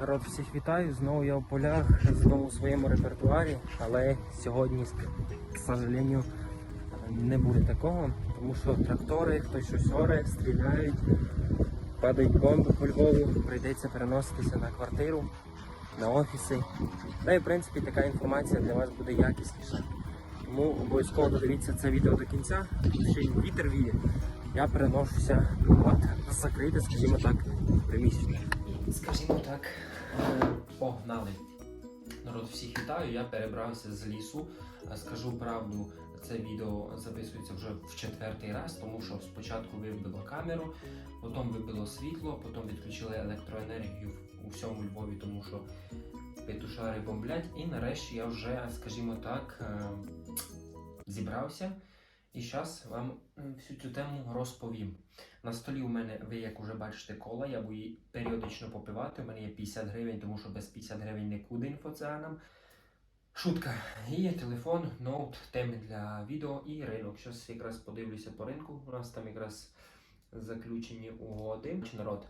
Народ, всіх вітаю. Знову я в полях, знову у своєму репертуарі, але сьогодні, к сожалению, не буде такого, тому що трактори, хтось щось оре, стріляють, падають бомби по Львову, прийдеться переноситися на квартиру, на офіси. Та й в принципі така інформація для вас буде якісніша. Тому обов'язково додивіться це відео до кінця. Ще й вітер віє. Я переношуся от закрите, скажімо так, приміщення. Скажімо так, е, погнали. Народ, всіх вітаю. Я перебрався з лісу. Е, Скажу правду, це відео записується вже в четвертий раз, тому що спочатку вибило камеру, потім вибило світло, потім відключили електроенергію у всьому Львові, тому що петушари бомблять. І нарешті я вже, скажімо так, е, зібрався. І зараз вам всю цю тему розповім. На столі у мене, ви як уже бачите, кола, я буду її періодично попивати. У мене є 50 гривень, тому що без 50 гривень нікуди інфоціанам. Шутка. І телефон, ноут, теми для відео і ринок. Зараз якраз подивлюся по ринку. У нас там якраз заключені угоди. Народ.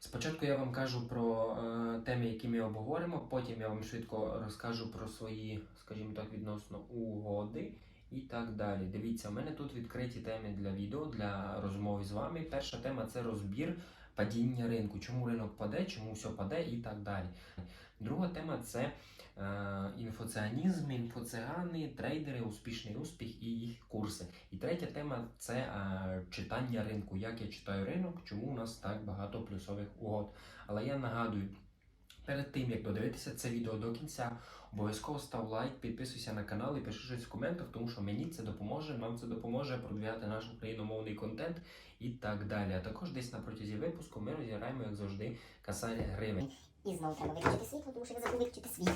Спочатку я вам кажу про е, теми, які ми обговоримо, потім я вам швидко розкажу про свої, скажімо так, відносно угоди і так далі. Дивіться, у мене тут відкриті теми для відео, для розмови з вами. Перша тема це розбір падіння ринку. Чому ринок паде, чому все паде і так далі. Друга тема це е, інфоціанізм, інфоціани, трейдери, успішний успіх і їх курси. І третя тема це е, читання ринку. Як я читаю ринок, чому у нас так багато плюсових угод. Але я нагадую. Перед тим як додивитися це відео до кінця, обов'язково став лайк, підписуйся на канал і пиши щось в коментах, тому що мені це допоможе, нам це допоможе продвігати наш україномовний контент і так далі. А також десь на протязі випуску ми розіграємо, як завжди, касарі гривень. І знову треба виключити світло, тому що ви забули виключити світло.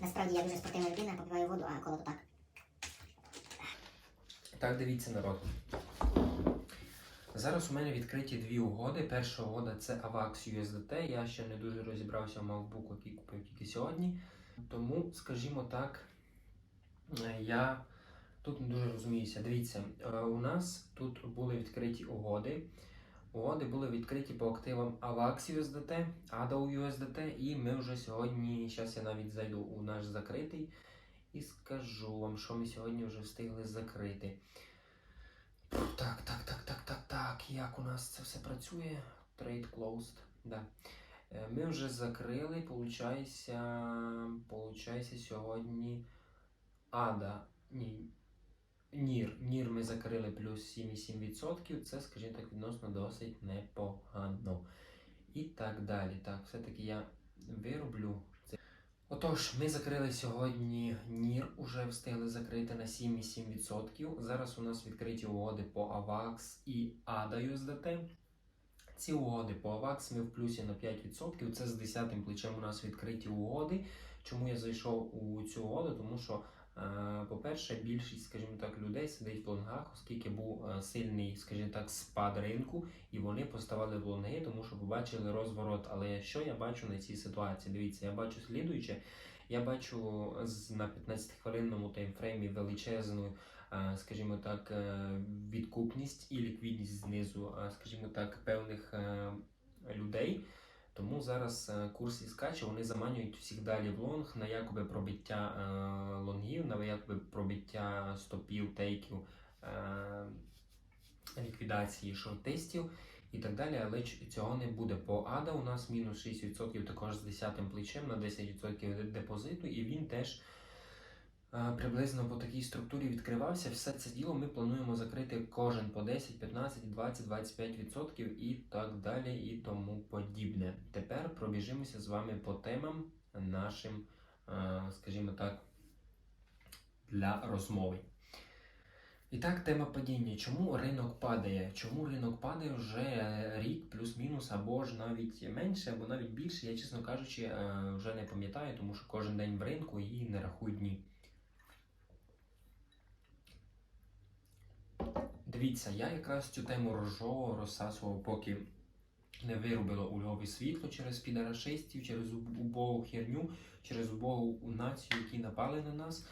Насправді я дуже спортивна людина, попиваю воду, а коло то так. Так, дивіться, народ. Зараз у мене відкриті дві угоди. Перша угода це AVAX USDT. Я ще не дуже розібрався в MacBook, який купив тільки сьогодні. Тому, скажімо так, я тут не дуже розуміюся. Дивіться, е, у нас тут були відкриті угоди. Угоди були відкриті по активам AVAX USDT, ADO USDT, і ми вже сьогодні, зараз я навіть зайду у наш закритий і скажу вам, що ми сьогодні вже встигли закрити. Так, так, так, так, так, так. Як у нас це все працює? Trade closed. Да. Е, Ми вже закрили, получається, сьогодні. Ада. Ні. Нір. Нір ми закрили плюс 7,7%. Це, скажімо так, відносно досить непогано. І так далі. Так, все-таки я вироблю. Отож, ми закрили сьогодні Нір, уже встигли закрити на 7,7%. Зараз у нас відкриті угоди по AVAX і ADA USDT. Ці угоди по AVAX ми в плюсі на 5%. Це з 10 плечем у нас відкриті угоди. Чому я зайшов у цю угоду? Тому що, по-перше, більшість, скажімо так, людей сидить в лонгах, оскільки був е, сильний, скажімо так, спад ринку, і вони поставали в лонги, тому що побачили розворот. Але що я бачу на цій ситуації? Дивіться, я бачу слідуюче. Я бачу на 15-хвилинному таймфреймі величезну, е, скажімо так, е, відкупність і ліквідність знизу, е, скажімо так, певних е, людей. Тому зараз е, курс і скаче, вони заманюють всіх далі в лонг на якоби пробиття е, лонгів, на якоби пробиття стопів, тейків, е, ліквідації шорт-тестів і так далі, але цього не буде. По АДА у нас мінус 6% також з 10 плечем на 10% депозиту, і він теж приблизно по такій структурі відкривався. Все це діло ми плануємо закрити кожен по 10, 15, 20, 25% і так далі, і тому подібне. Тепер пробіжимося з вами по темам нашим, е, скажімо так, для розмови. І так, тема падіння. Чому ринок падає? Чому ринок падає вже рік, плюс-мінус, або ж навіть менше, або навіть більше, я, чесно кажучи, е, вже не пам'ятаю, тому що кожен день в ринку і не рахую дні. Дивіться, я якраз цю тему рожо розсасував, поки не вирубило у Львові світло через підарашистів, через убогу херню, через убогу націю, які напали на нас.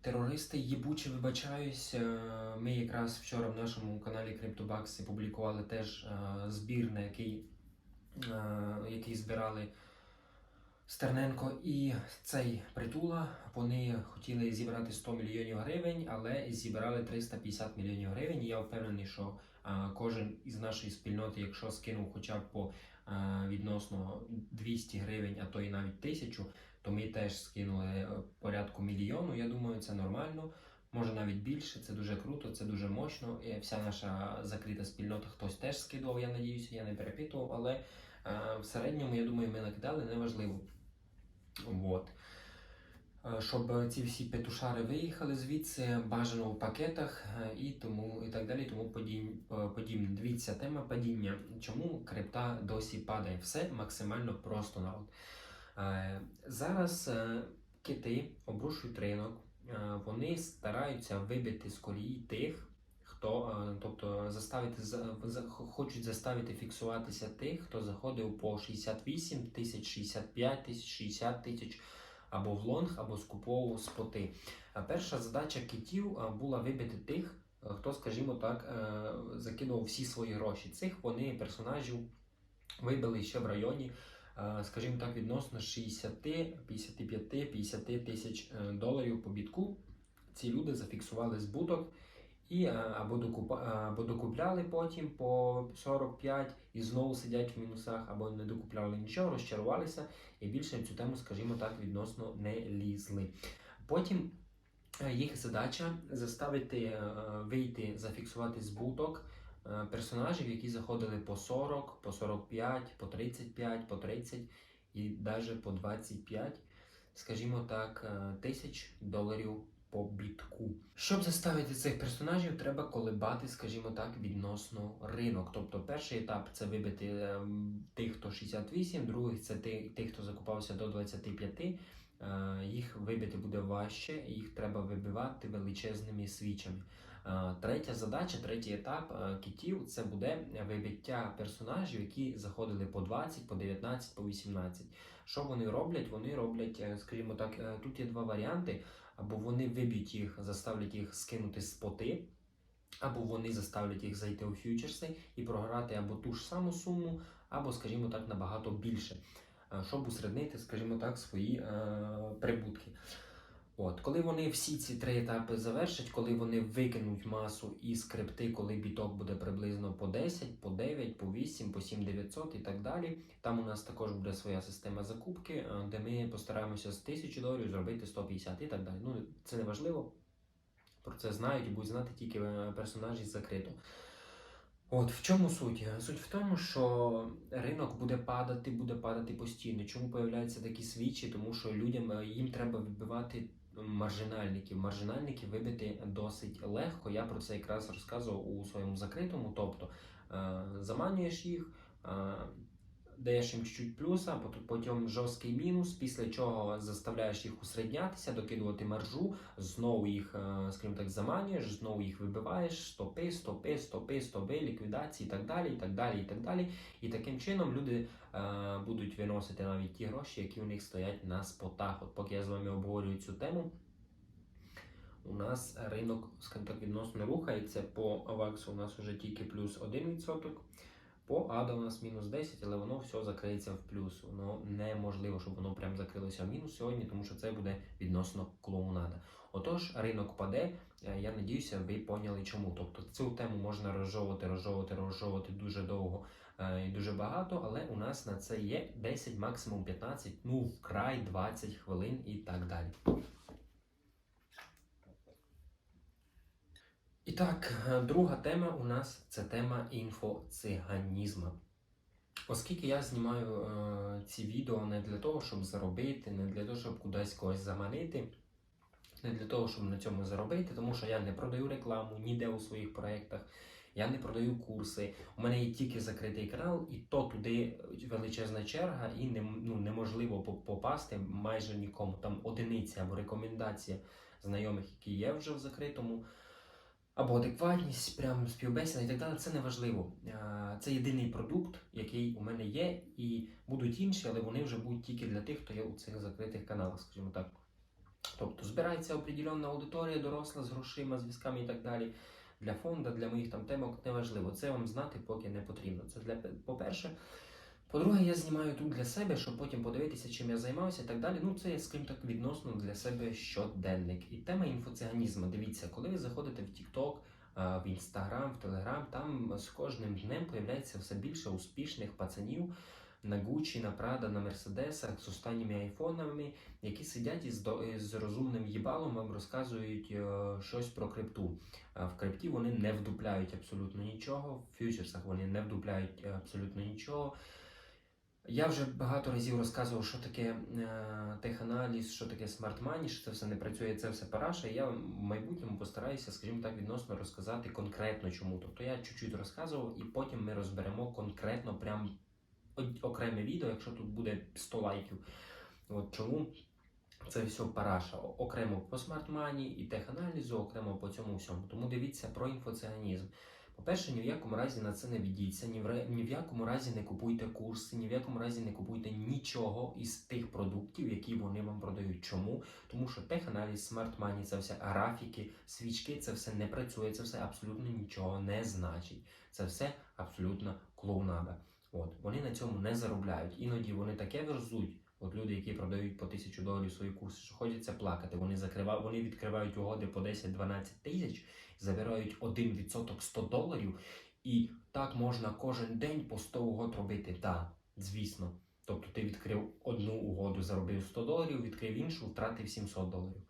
Терористи єбучі, вибачаюсь. Е, Ми якраз вчора в нашому каналі CryptoBucks публікували теж е, збір, на який, е, який збирали Стерненко і цей притула. Вони хотіли зібрати 100 мільйонів гривень, але зібрали 350 мільйонів гривень. Я впевнений, що кожен із нашої спільноти, якщо скинув хоча б по відносно 200 гривень, а то і навіть тисячу, то ми теж скинули е, порядку мільйону. Я думаю, це нормально. Може навіть більше, це дуже круто, це дуже мощно. І вся наша закрита спільнота хтось теж скидував, я надіюся, я не перепитував, але в середньому, я думаю, ми накидали неважливо. Вот. Е, Щоб ці всі петушари виїхали звідси, бажано в пакетах е, і тому і так далі, тому е, подібне. Дивіться, тема падіння. Чому крипта досі падає? Все максимально просто народ. Зараз кити обрушують ринок, вони стараються вибити з колії тих, хто, е, тобто заставити за- за- хочуть заставити фіксуватися тих, хто заходив по 68 тисяч, 65 тисяч, 60 тисяч або в лонг, або скуповував споти. Е, Перша задача китів е, була вибити тих, хто, скажімо так, закидував всі свої гроші. Цих вони персонажів вибили ще в районі скажімо так, відносно 60, 55, 50 тисяч доларів по бітку. Ці люди зафіксували збуток і е, або, докупа, е, або докупляли потім по 45 і знову сидять в мінусах, або не докупляли нічого, розчарувалися і більше цю тему, скажімо так, відносно не лізли. Потім е, їх задача заставити вийти, зафіксувати збуток персонажів, які заходили по 40, по 45, по 35, по 30 і навіть по 25, скажімо так, тисяч доларів по бітку. Щоб заставити цих персонажів, треба колебати, скажімо так, відносно ринок. Тобто перший етап це вибити е, тих, хто 68, другий це ти- тих, хто закупався до 25. Е, Їх вибити буде важче, їх треба вибивати величезними свічами. Е, Третя задача, третій етап е, китів це буде вибиття персонажів, які заходили по 20, по 19, по 18. Що вони роблять? Вони роблять, скажімо так, тут є два варіанти: або вони виб'ють їх, заставлять їх скинути споти, або вони заставлять їх зайти у фьючерси і програти або ту ж саму суму, або, скажімо так, набагато більше, е, щоб усереднити, скажімо так, свої е, прибутки. От, коли вони всі ці три етапи завершать, коли вони викинуть масу із крипти, коли біток буде приблизно по 10, по 9, по 8, по 7 900 і так далі. Там у нас також буде своя система закупки, е, де ми постараємося з 1000 доларів зробити 150 і так далі. Ну, це не важливо. Про це знають і будуть знати тільки е, персонажі закрито. От в чому суть? Е, Суть в тому, що ринок буде падати, буде падати постійно. Чому появляються такі свічі? Тому що людям їм треба вибивати маржинальників. Маржинальники вибити досить легко. Я про це якраз розказував у своєму закритому. Тобто е, заманюєш їх, е, даєш їм чуть-чуть плюса, потім жорсткий мінус, після чого заставляєш їх усереднятися, докидувати маржу, знову їх, е, скажімо так, заманюєш, знову їх вибиваєш, стопи, стопи, стопи, стопи, ліквідації і так далі, і так далі, і так далі. І таким чином люди е, будуть виносити навіть ті гроші, які у них стоять на спотах. От поки я з вами обговорюю цю тему, у нас ринок, скажімо так, відносно рухається. По Аваксу у нас вже тільки плюс 1%. По АДА у нас мінус 10, але воно все закриється в плюс. Воно неможливо, щоб воно прям закрилося в мінус сьогодні, тому що це буде відносно клоунада. Отож, ринок паде. Е, Я надіюся, ви поняли чому. Тобто цю тему можна розжовувати, розжовувати, розжовувати дуже довго е, і дуже багато, але у нас на це є 10, максимум 15, ну вкрай 20 хвилин і так далі. І так, е, друга тема у нас це тема інфоциганізму. Оскільки я знімаю е, ці відео не для того, щоб заробити, не для того, щоб кудись когось заманити, не для того, щоб на цьому заробити, тому що я не продаю рекламу ніде у своїх проєктах, я не продаю курси. У мене є тільки закритий канал, і то туди величезна черга, і не, ну, неможливо попасти майже нікому. Там одиниця або рекомендація знайомих, які є вже в закритому або адекватність, прям співбесіда і так далі, це не важливо. Е, Це єдиний продукт, який у мене є, і будуть інші, але вони вже будуть тільки для тих, хто є у цих закритих каналах, скажімо так. Тобто збирається определенна аудиторія, доросла з грошима, зв'язками і так далі. Для фонду, для моїх там темок неважливо. Це вам знати поки не потрібно. Це для по-перше. По-друге, я знімаю тут для себе, щоб потім подивитися, чим я займався і так далі. Ну, це, скажімо так, відносно для себе щоденник. І тема інфоціганізму. Дивіться, коли ви заходите в TikTok, в Instagram, в Telegram, там з кожним днем появляється все більше успішних пацанів на Gucci, на Prada, на Мерседесах з останніми айфонами, які сидять із, із розумним їбалом, вам розказують е, щось про крипту. В крипті вони не вдупляють абсолютно нічого, в фьючерсах вони не вдупляють е, абсолютно нічого. Я вже багато разів розказував, що таке е, теханаліз, що таке смарт мані, що це все не працює, це все параша. Я в майбутньому постараюся, скажімо так, відносно розказати конкретно чому. Тобто я чуть-чуть розказував, і потім ми розберемо конкретно прям окреме відео, якщо тут буде 100 лайків. От чому це все параша. Окремо по смарт-мані і теханалізу, окремо по цьому всьому. Тому дивіться про інфоціанізм. По-перше, ні в якому разі на це не ведіться, ні в, ні в якому разі не купуйте курси, ні в якому разі не купуйте нічого із тих продуктів, які вони вам продають. Чому? Тому що теханаліз, смарт-мані, це все графіки, свічки, це все не працює, це все абсолютно нічого не значить. Це все абсолютно клоунада. От вони на цьому не заробляють. Іноді вони таке верзуть. От люди, які продають по тисячу доларів свої курси, що ходяться плакати. Вони закривають, вони відкривають угоди по 10-12 тисяч, забирають 1% 100 доларів, і так можна кожен день по 100 угод робити. Так, звісно. Тобто ти відкрив одну угоду, заробив 100 доларів, відкрив іншу, втратив 700 доларів.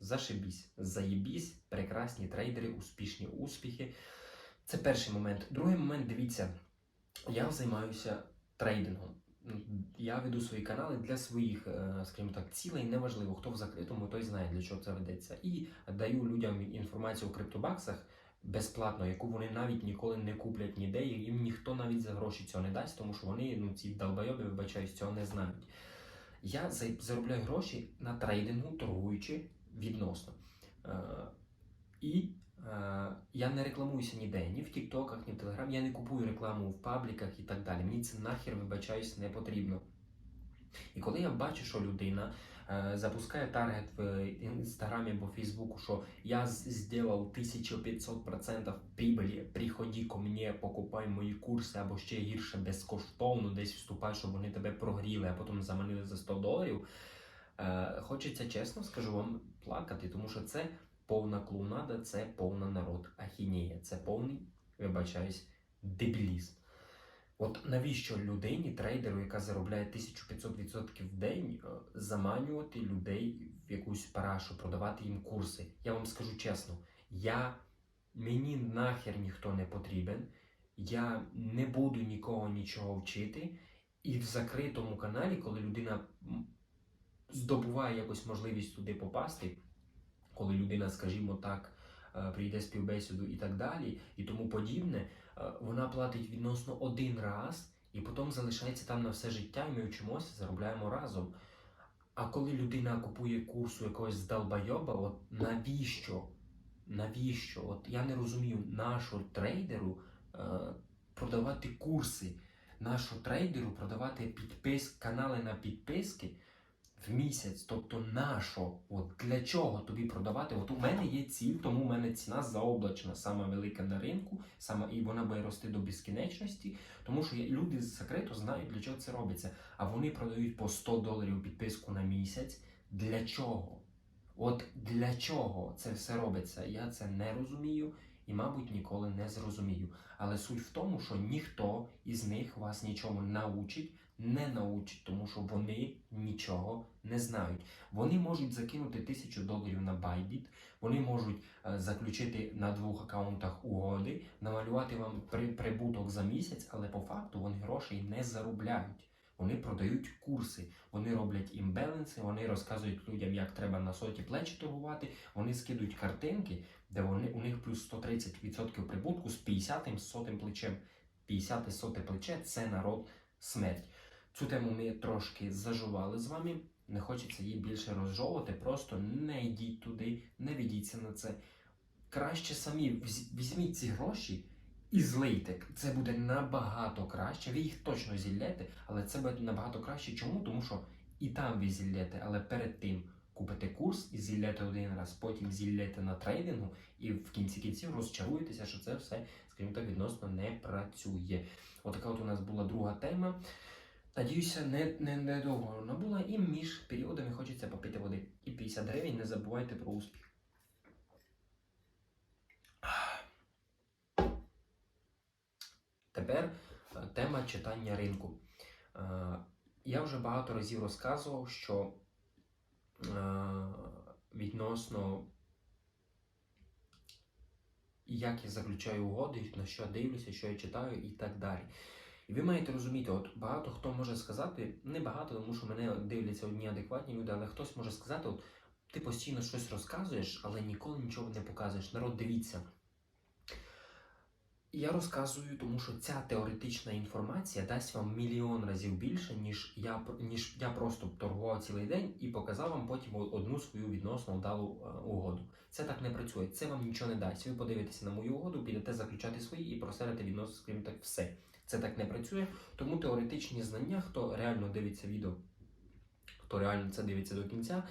Зашибісь, заєбісь, прекрасні трейдери, успішні успіхи. Це перший момент. Другий момент, дивіться, я займаюся трейдингом. М, Я веду свої канали для своїх, е, скажімо так, цілей. Неважливо, хто в закритому, той знає, для чого це ведеться. І даю людям інформацію у криптобаксах безплатно, яку вони навіть ніколи не куплять ніде, і їм ніхто навіть за гроші цього не дасть, тому що вони, ну ці долбойоби, вибачаюсь, цього не знають. Я заробляю гроші на трейдингу, торгуючи відносно. Е, І я не рекламуюся ніде, ні в Тіктоках, ні в Телеграм. Я не купую рекламу в пабліках і так далі. Мені це нахер, вибачаюсь, не потрібно. І коли я бачу, що людина е, запускає таргет в інстаграмі або Фейсбуку, що я зробив 1500% прибылі, приходи ко мені, покупай мої курси, або ще гірше безкоштовно, десь вступай, щоб вони тебе прогріли, а потім заманили за 100 доларів. Е, хочеться чесно, скажу вам, плакати, тому що це повна клоунада, це повна народ ахінея, це повний, вибачаюсь, дебілізм. От навіщо людині, трейдеру, яка заробляє 1500% в день, е, заманювати людей в якусь парашу, продавати їм курси? Я вам скажу чесно, я мені нахер ніхто не потрібен, я не буду нікого нічого вчити. І в закритому каналі, коли людина здобуває якось можливість туди попасти, коли людина, скажімо так, е, прийде співбесіду і так далі, і тому подібне, е, вона платить відносно один раз і потім залишається там на все життя, і ми вчимося, заробляємо разом. А коли людина купує курс у якогось здалбайоба, от навіщо? Навіщо? От я не розумію, нашу трейдеру е, продавати курси, нашу трейдеру продавати підпис, канали на підписки в місяць. Тобто нащо? От для чого тобі продавати? От у мене є ціль, тому у мене ціна заоблачна, сама велика на ринку, сама і вона буде рости до безкінечності, тому що люди з секрету знають, для чого це робиться. А вони продають по 100 доларів підписку на місяць. Для чого? От для чого це все робиться? Я це не розумію і, мабуть, ніколи не зрозумію. Але суть в тому, що ніхто із них вас нічому научить, не научить, тому що вони нічого не знають. Вони можуть закинути тисячу доларів на Bybit, вони можуть е, заключити на двох акаунтах угоди, намалювати вам при- прибуток за місяць, але по факту вони грошей не заробляють. Вони продають курси, вони роблять імбеленси, вони розказують людям, як треба на соті плечі торгувати. Вони скидують картинки, де вони у них плюс 130% прибутку з 50 сотим плечем. 50 соте плече це народ смерть. Цю тему ми трошки зажували з вами. Не хочеться її більше розжовувати. Просто не йдіть туди, не ведіться на це. Краще самі візьміть ці гроші і злийте. Це буде набагато краще. Ви їх точно зіллєте, але це буде набагато краще. Чому? Тому що і там ви зіллєте, але перед тим купите курс і зілляте один раз, потім зілляте на трейдингу, і в кінці кінців розчаруєтеся, що це все, скажімо так, відносно не працює. Отака от у нас була друга тема. Надіюся, не, не, не довго вона була, і між періодами хочеться попити води. І 50 гривень, не забувайте про успіх. Тепер е, тема читання ринку. Е, Я вже багато разів розказував, що е, відносно як я заключаю угоди, на що дивлюся, що я читаю і так далі. І ви маєте розуміти, от багато хто може сказати, не багато, тому що мене дивляться одні адекватні люди, але хтось може сказати, от ти постійно щось розказуєш, але ніколи нічого не показуєш. Народ, дивіться. Я розказую, тому що ця теоретична інформація дасть вам мільйон разів більше, ніж я, ніж я просто торгував цілий день і показав вам потім одну свою відносно вдалу е, угоду. Це так не працює. Це вам нічого не дасть. Ви подивитеся на мою угоду, підете заключати свої і просерете відносно, скажімо так, все. Це так не працює. Тому теоретичні знання, хто реально дивиться відео, хто реально це дивиться до кінця,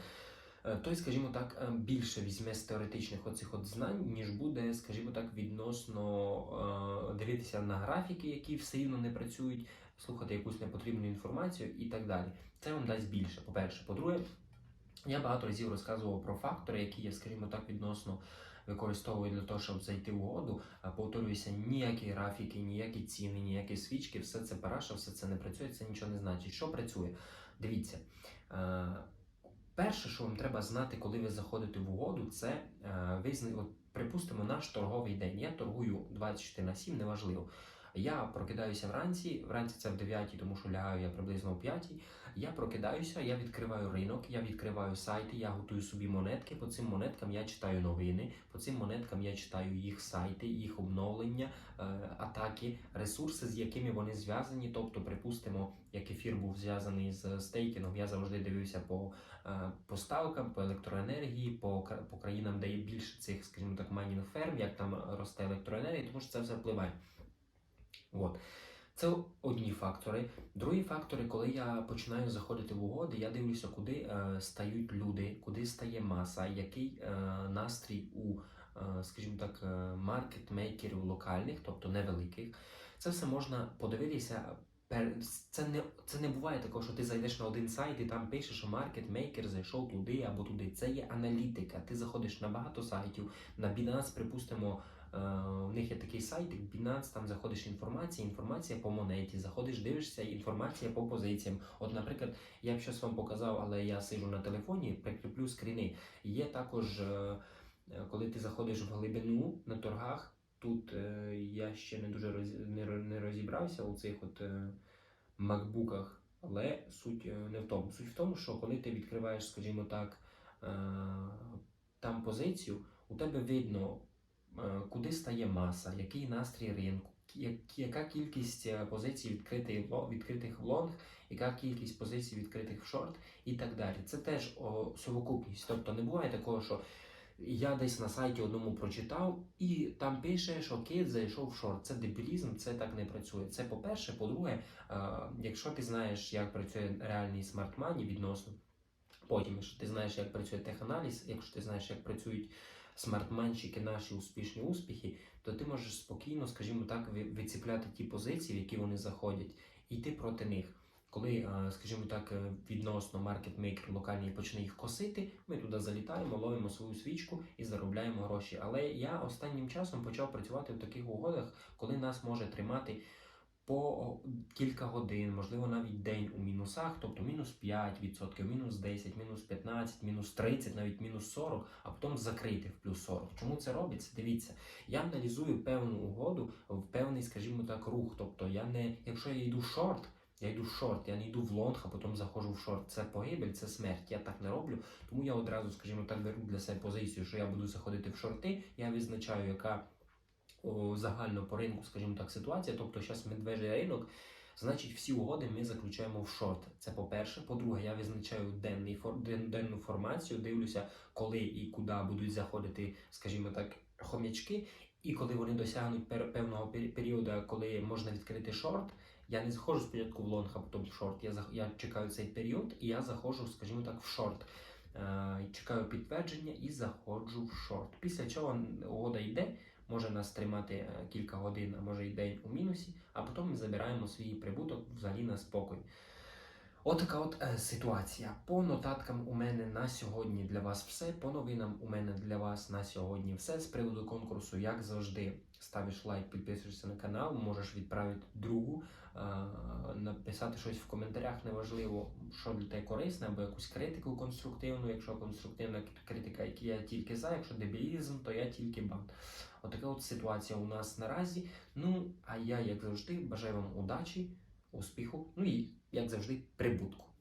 е, той, скажімо так, е, більше візьме з теоретичних оцих от знань, ніж буде, скажімо так, відносно е, дивитися на графіки, які все рівно не працюють, слухати якусь непотрібну інформацію і так далі. Це вам дасть більше. По-перше, по-друге, я багато разів розказував про фактори, які я, скажімо так, відносно використовую для того, щоб зайти в угоду. Повторююся, ніякі графіки, ніякі ціни, ніякі свічки, все це параша, все це не працює, це нічого не значить. Що працює? Дивіться. е, Перше, що вам треба знати, коли ви заходите в угоду, це е, ви от, припустимо наш торговий день. Я торгую 24 на 7, неважливо. Я прокидаюся вранці, вранці це в 9, тому що лягаю я приблизно о 5. Я прокидаюся, я відкриваю ринок, я відкриваю сайти, я готую собі монетки. По цим монеткам я читаю новини, по цим монеткам я читаю їх сайти, їх обновлення, е, атаки, ресурси, з якими вони зв'язані. Тобто, припустимо, як ефір був зв'язаний з стейкінгом, я завжди дивився по е, поставкам, по електроенергії, по, по країнам, де є більше цих, скажімо так, майнінг ферм, як там росте електроенергія, тому що це все впливає. От. Це одні фактори. Другі фактори, коли я починаю заходити в угоди, я дивлюся, куди е, стають люди, куди стає маса, який е, настрій у, е, скажімо так, е, маркетмейкерів локальних, тобто невеликих. Це все можна подивитися. Це не, це не буває такого, що ти зайдеш на один сайт і там пишеш, що маркетмейкер зайшов туди або туди. Це є аналітика. Ти заходиш на багато сайтів, на Binance, припустимо, У них є такий сайт, як Binance, там заходиш інформація, інформація по монеті, заходиш, дивишся, інформація по позиціям. От, наприклад, я б щось вам показав, але я сижу на телефоні, прикріплю скріни. Є також, е, е, коли ти заходиш в глибину на торгах, тут е, я ще не дуже роз, не, розібрався у цих от е, макбуках, але суть е, не в тому. Суть в тому, що коли ти відкриваєш, скажімо так, е, там позицію, у тебе видно е, куди стає маса, який настрій ринку, яка кількість е, позицій відкритих, в ло- в лонг, яка кількість позицій відкритих в шорт і так далі. Це теж о, совокупність. Тобто не буває такого, що я десь на сайті одному прочитав, і там пише, що кит зайшов в шорт. Це дебілізм, це так не працює. Це по-перше, по-друге, е, якщо ти знаєш, як працює реальний смарт-мані відносно, потім, якщо ти знаєш, як працює теханаліз, якщо ти знаєш, як працюють смартменщики, наші успішні успіхи, то ти можеш спокійно, скажімо так, ви- виціпляти ті позиції, в які вони заходять, і йти проти них. Коли, е, скажімо так, е, відносно маркетмейкер локальний почне їх косити, ми туди залітаємо, ловимо свою свічку і заробляємо гроші. Але я останнім часом почав працювати в таких угодах, коли нас може тримати по кілька годин, можливо, навіть день у мінусах, тобто мінус 5%, мінус 10, мінус 15, мінус 30, навіть мінус 40, а потім закрити в плюс 40. Чому це робиться? Дивіться, я аналізую певну угоду в певний, скажімо так, рух. Тобто, я не, якщо я йду в шорт, я йду в шорт, я не йду в лонг, а потім заходжу в шорт. Це погибель, це смерть. Я так не роблю. Тому я одразу, скажімо так, беру для себе позицію, що я буду заходити в шорти. Я визначаю, яка загально по ринку, скажімо так, ситуація. Тобто, зараз медвежий ринок. Значить, всі угоди ми заключаємо в шорт. Це по-перше. По-друге, я визначаю денний денну формацію, дивлюся, коли і куди будуть заходити, скажімо так, хомячки. І коли вони досягнуть певного періоду, коли можна відкрити шорт, я не заходжу спочатку в лонг, а потім в шорт. Я, я чекаю цей період і я заходжу, скажімо так, в шорт. Е, чекаю підтвердження і заходжу в шорт. Після чого угода йде, може нас тримати е, кілька годин, а може й день у мінусі, а потім ми забираємо свій прибуток взагалі на спокій. Отака от е, ситуація. По нотаткам у мене на сьогодні для вас все. По новинам у мене для вас на сьогодні все. З приводу конкурсу, як завжди, ставиш лайк, підписуєшся на канал, можеш відправити другу, е, написати щось в коментарях, неважливо, що для тебе корисне, або якусь критику конструктивну. Якщо конструктивна критика, які я тільки за, якщо дебілізм, то я тільки бан. Отака от ситуація у нас наразі. Ну, а я, як завжди, бажаю вам удачі, успіху, ну і, як завжди, прибутку.